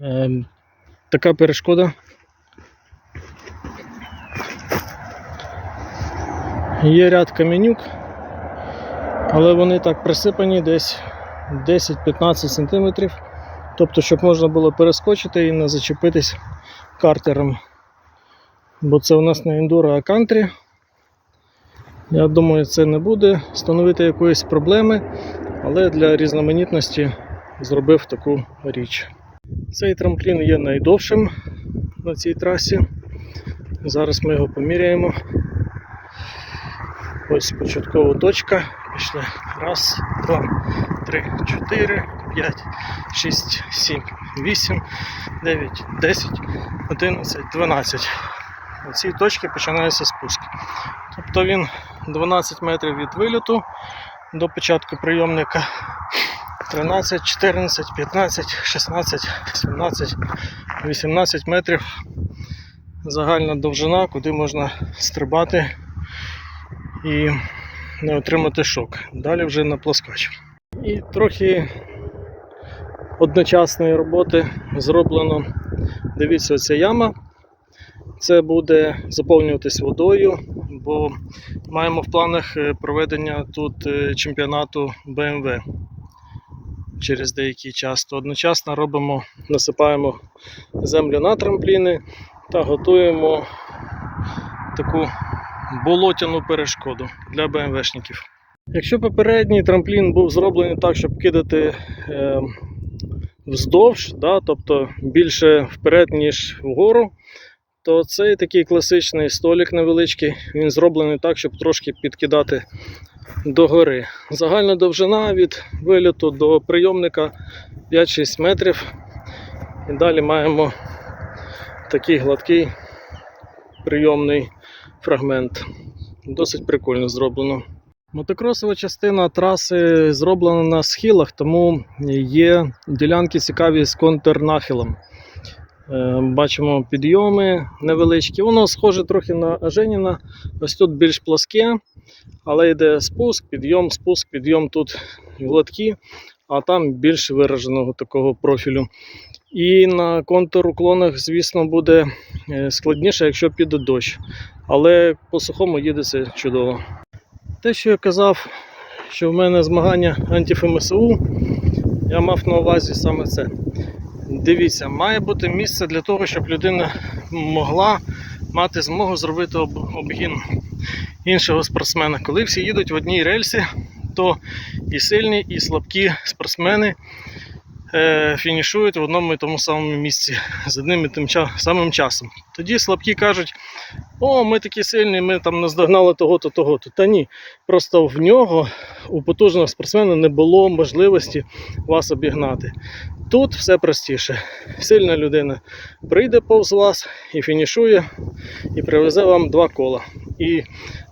Ем, така перешкода. Є ряд каменюк, але вони так присипані десь 10-15 см. Тобто, щоб можна було перескочити і не зачепитись картером. Бо це у нас не ендуро, а кантрі. Я думаю, це не буде становити якоїсь проблеми, але для різноманітності зробив таку річ. Цей трамплін є найдовшим на цій трасі. Зараз ми його поміряємо. Ось початкова точка. Пішли. Раз, два, три, чотири, п'ять, шість, сім, вісім, дев'ять, десять, одинадцять, дванадцять. На цій точці починається спуск. Тобто він 12 метрів від виліту до початку прийомника. 13, 14, 15, 16, 17, 18 метрів. Загальна довжина, куди можна стрибати і не отримати шок. Далі вже на плоскач. І трохи одночасної роботи зроблено. Дивіться, оця яма. Це буде заповнюватись водою, бо маємо в планах е, проведення тут е, чемпіонату BMW через деякий час. То одночасно робимо, насипаємо землю на трампліни та готуємо таку болотяну перешкоду для БМВшників. Якщо попередній трамплін був зроблений так, щоб кидати е, вздовж, да, тобто більше вперед, ніж вгору, то цей такий класичний столик невеличкий, він зроблений так, щоб трошки підкидати догори. Загальна довжина від виліту до прийомника 5-6 метрів. І далі маємо такий гладкий прийомний фрагмент. Досить прикольно зроблено. Мотокросова частина траси зроблена на схилах, тому є ділянки цікаві з контрнахилом. Е, Бачимо підйоми невеличкі. Воно схоже трохи на Аженіна. Ось тут більш пласке, але йде спуск, підйом, спуск, підйом тут гладкі, а там більш вираженого такого профілю. І на контуруклонах, звісно, буде е, складніше, якщо піде дощ. Але по сухому їдеться чудово. Те, що я казав, що в мене змагання антифМСУ, я мав на увазі саме це. Дивіться, має бути місце для того, щоб людина могла мати змогу зробити обгін іншого спортсмена. Коли всі їдуть в одній рельсі, то і сильні, і слабкі спортсмени е, фінішують в одному і тому самому місці з одним і тим самим часом. Тоді слабкі кажуть: о, ми такі сильні, ми там наздогнали того-то, того-то. Та ні. Просто в нього, у потужного спортсмена, не було можливості вас обігнати. Тут все простіше. Сильна людина прийде повз вас і фінішує, і привезе вам два кола. І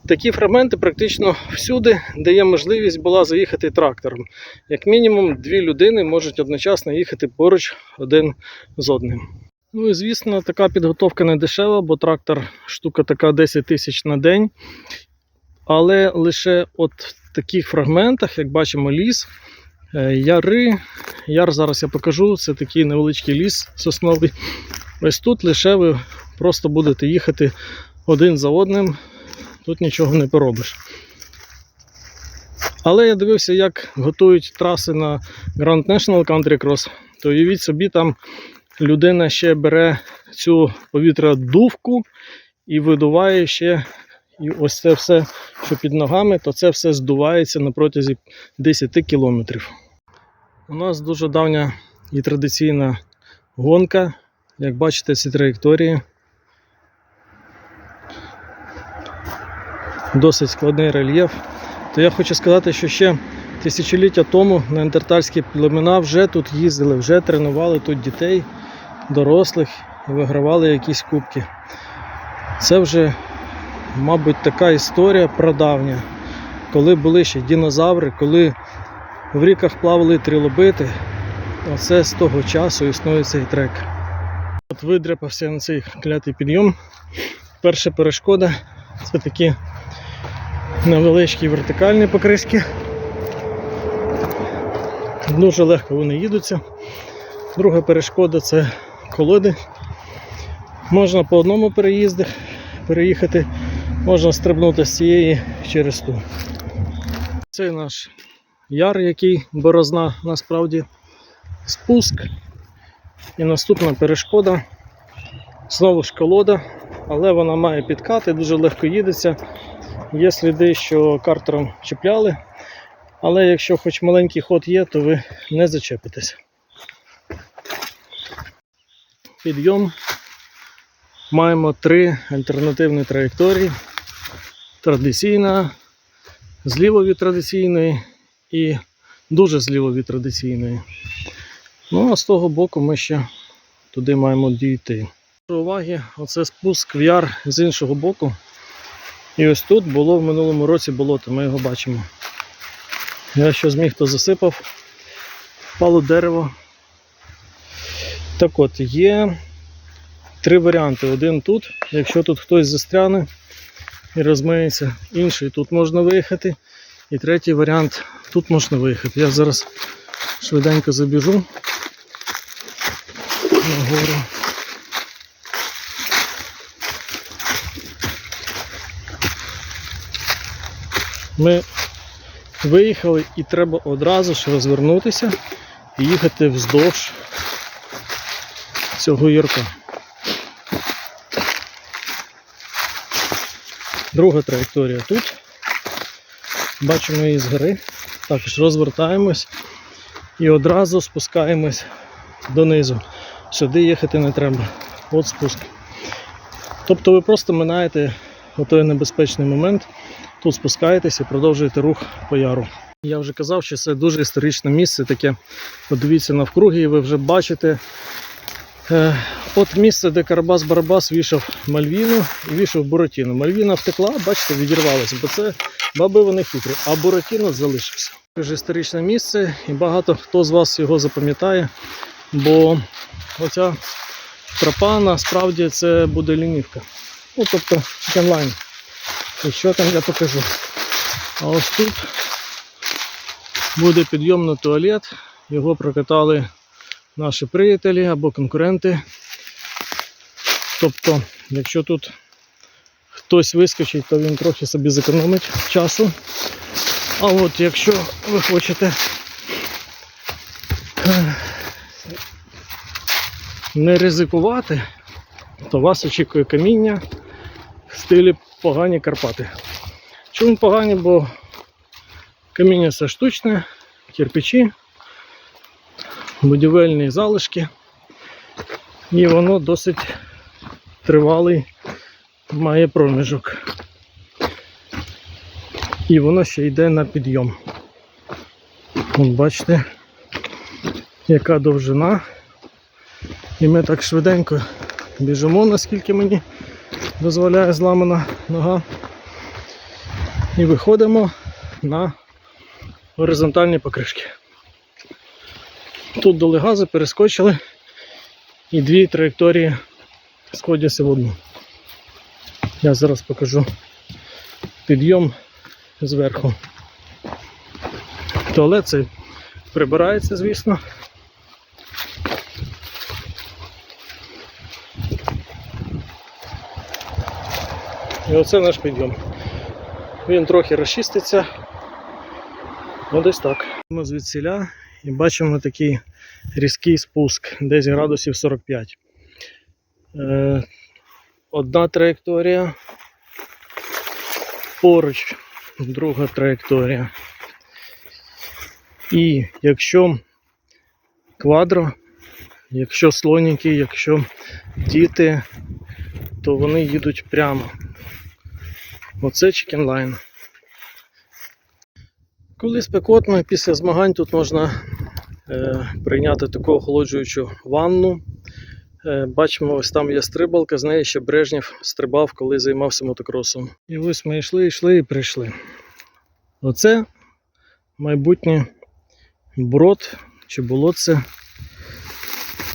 такі фрагменти практично всюди, де є можливість була заїхати трактором. Як мінімум, дві людини можуть одночасно їхати поруч один з одним. Ну і звісно, така підготовка не дешева, бо трактор штука така 10 тисяч на день. Але лише от в таких фрагментах, як бачимо, ліс, яри. Яр зараз я покажу, це такий невеличкий ліс сосновий. Ось тут лише ви просто будете їхати один за одним, тут нічого не поробиш. Але я дивився, як готують траси на Grand National Country Cross, то уявіть собі, там людина ще бере цю повітрядувку і видуває ще. І ось це все, що під ногами, то це все здувається на протязі 10 кілометрів. У нас дуже давня і традиційна гонка. Як бачите, ці траєкторії. Досить складний рельєф. То я хочу сказати, що ще тисячоліття тому неандертальські племена вже тут їздили, вже тренували тут дітей, дорослих і вигравали якісь кубки. Це вже, мабуть, така історія прадавня, коли були ще динозаври, коли в ріках плавали трилобити. Оце з того часу існує цей трек. От видряпався на цей клятий підйом. Перша перешкода це такі невеличкі вертикальні покриски. Дуже легко вони їдуться. Друга перешкода це колоди. Можна по одному переїзду переїхати, можна стрибнути з цієї через ту. Це наш яр, який борозна насправді спуск. І наступна перешкода. Знову ж колода, але вона має підкати, дуже легко їдеться. Є сліди, що картером чіпляли. Але якщо хоч маленький ход є, то ви не зачепитесь. Підйом. Маємо три альтернативні траєкторії. Традиційна, зліво від традиційної і дуже зліво від традиційної. Ну, а з того боку ми ще туди маємо дійти. Уваги, оце спуск в яр з іншого боку. І ось тут було в минулому році болото, ми його бачимо. Я що зміг, то засипав, впало дерево. Так от, є три варіанти. Один тут, якщо тут хтось застряне і розмиється, інший тут можна виїхати. І третій варіант тут можна виїхати. Я зараз швиденько забіжу нагору. Ми виїхали і треба одразу ж розвернутися і їхати вздовж цього ярка. Друга траєкторія тут. Бачимо її згори. Також розвертаємось і одразу спускаємось донизу. Сюди їхати не треба. От спуск. Тобто ви просто минаєте отой небезпечний момент, тут спускаєтесь і продовжуєте рух по яру. Я вже казав, що це дуже історичне місце, таке. Подивіться навкруги, і ви вже бачите. Е, от місце, де Карабас-Барабас вішав Мальвіну і вішав Буратіно. Мальвіна втекла, бачите, відірвалася, бо це баби вони хитрі, а Буратіно залишився. Дуже історичне місце, і багато хто з вас його запам'ятає, бо оця тропа насправді це буде лінівка. Ну, тобто line. І що там я покажу. А ось тут буде підйом на туалет. Його прокатали наші приятелі або конкуренти. Тобто, якщо тут хтось вискочить, то він трохи собі зекономить часу. А от якщо ви хочете е, не ризикувати, то вас очікує каміння в стилі погані Карпати. Чому погані? Бо каміння все штучне, кирпичі, будівельні залишки, і воно досить тривалий має проміжок. І воно ще йде на підйом. От бачите, яка довжина. І ми так швиденько біжимо, наскільки мені дозволяє зламана нога. І виходимо на горизонтальні покришки. Тут дали гази, перескочили і дві траєкторії сходяться в одну. Я зараз покажу підйом зверху. Туалет цей прибирається, звісно. І оце наш підйом. Він трохи розчиститься. Ну десь так. Ми звідсіля і бачимо такий різкий спуск, десь градусів 45. Одна траєкторія. Поруч друга траєкторія. І якщо квадро, якщо слоніки, якщо діти, то вони їдуть прямо. Оце Line. Коли спекотно, після змагань тут можна е, прийняти таку охолоджуючу ванну. Е, бачимо, ось там є стрибалка, з неї ще Брежнєв стрибав, коли займався мотокросом. І ось ми йшли, йшли і прийшли. Оце майбутнє брод чи болотце.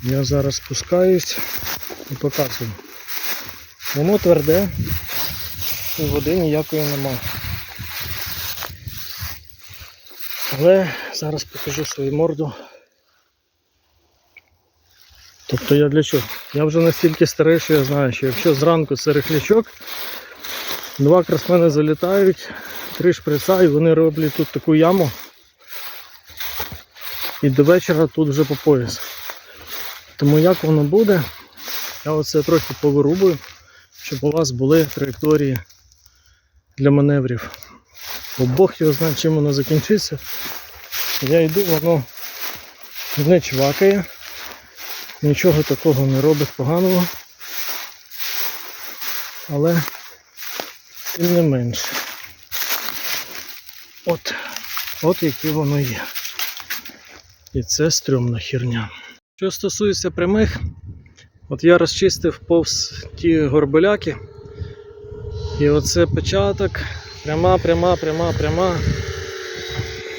Я зараз спускаюсь і показую. Воно тверде, і води ніякої нема. Але зараз покажу свою морду. Тобто я для чого? Я вже настільки старий, що я знаю, що якщо зранку це рихлячок, два красмени залітають, три шприца, і вони роблять тут таку яму. І до вечора тут вже по пояс. Тому як воно буде, я оце трохи повирубую, щоб у вас були траєкторії для маневрів. Бо Бог його знає, чим воно закінчиться. Я йду, воно не чвакає, нічого такого не робить поганого. Але тим не менше. От, от яке воно є. І це стрьомна херня. Що стосується прямих, от я розчистив повз ті горбеляки. І оце початок. Пряма, пряма, пряма, пряма.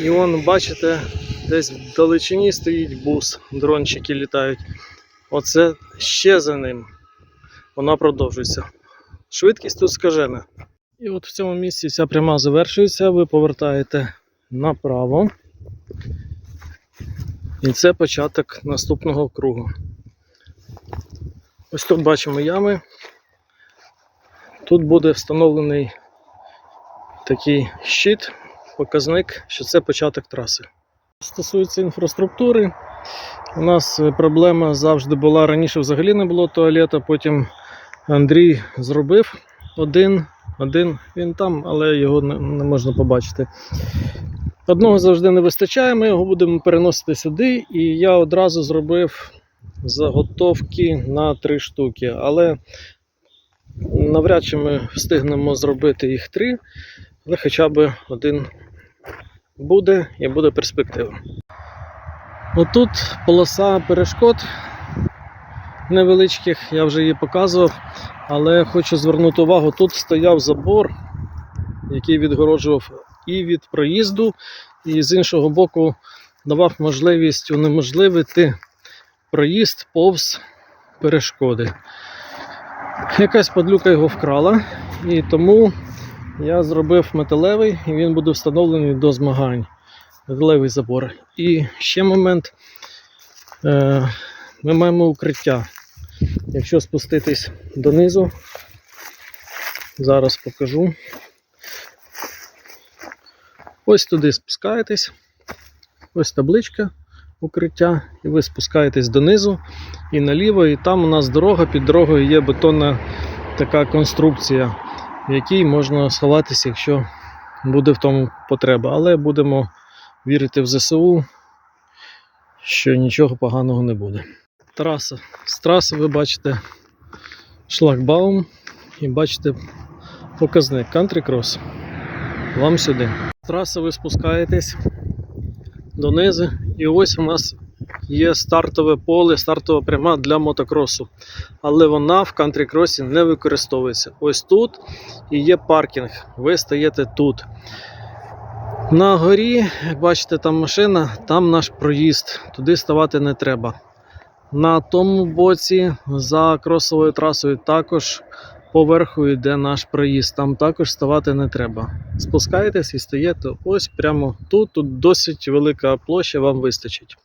І вон, бачите, десь в далечині стоїть бус, дрончики літають. Оце ще за ним. Вона продовжується. Швидкість тут скажена. І от в цьому місці ця пряма завершується, ви повертаєте направо. І це початок наступного кругу. Ось тут бачимо ями. Тут буде встановлений такий щит, показник, що це початок траси. Стосується інфраструктури, у нас е, проблема завжди була раніше взагалі не було туалета, потім Андрій зробив один, один він там, але його не, не можна побачити. Одного завжди не вистачає, ми його будемо переносити сюди, і я одразу зробив заготовки на три штуки. Але навряд чи ми встигнемо зробити їх три, але хоча б один буде і буде перспектива. Отут полоса перешкод невеличких, я вже її показував, але хочу звернути увагу, тут стояв забор, який відгороджував і від проїзду, і з іншого боку давав можливість унеможливити проїзд повз перешкоди. Якась падлюка його вкрала, і тому я зробив металевий, і він буде встановлений до змагань. Металевий забор. І ще момент. Е, Ми маємо укриття. Якщо спуститись донизу, зараз покажу. Ось туди спускаєтесь. Ось табличка укриття, і ви спускаєтесь донизу і наліво, і там у нас дорога, під дорогою є бетонна така конструкція, в якій можна сховатися, якщо буде в тому потреба. Але будемо вірити в ЗСУ, що нічого поганого не буде. Траса. З траси ви бачите шлагбаум і бачите показник Country Cross. Вам сюди. З траси ви спускаєтесь донизу, і ось у нас є стартове поле, стартова пряма для мотокросу. Але вона в кантрі-кросі не використовується. Ось тут і є паркінг. Ви стаєте тут. На горі, як бачите, там машина, там наш проїзд. Туди ставати не треба. На тому боці за кросовою трасою також поверху йде наш проїзд. Там також ставати не треба. Спускаєтесь і стаєте ось прямо тут. Тут досить велика площа, вам вистачить.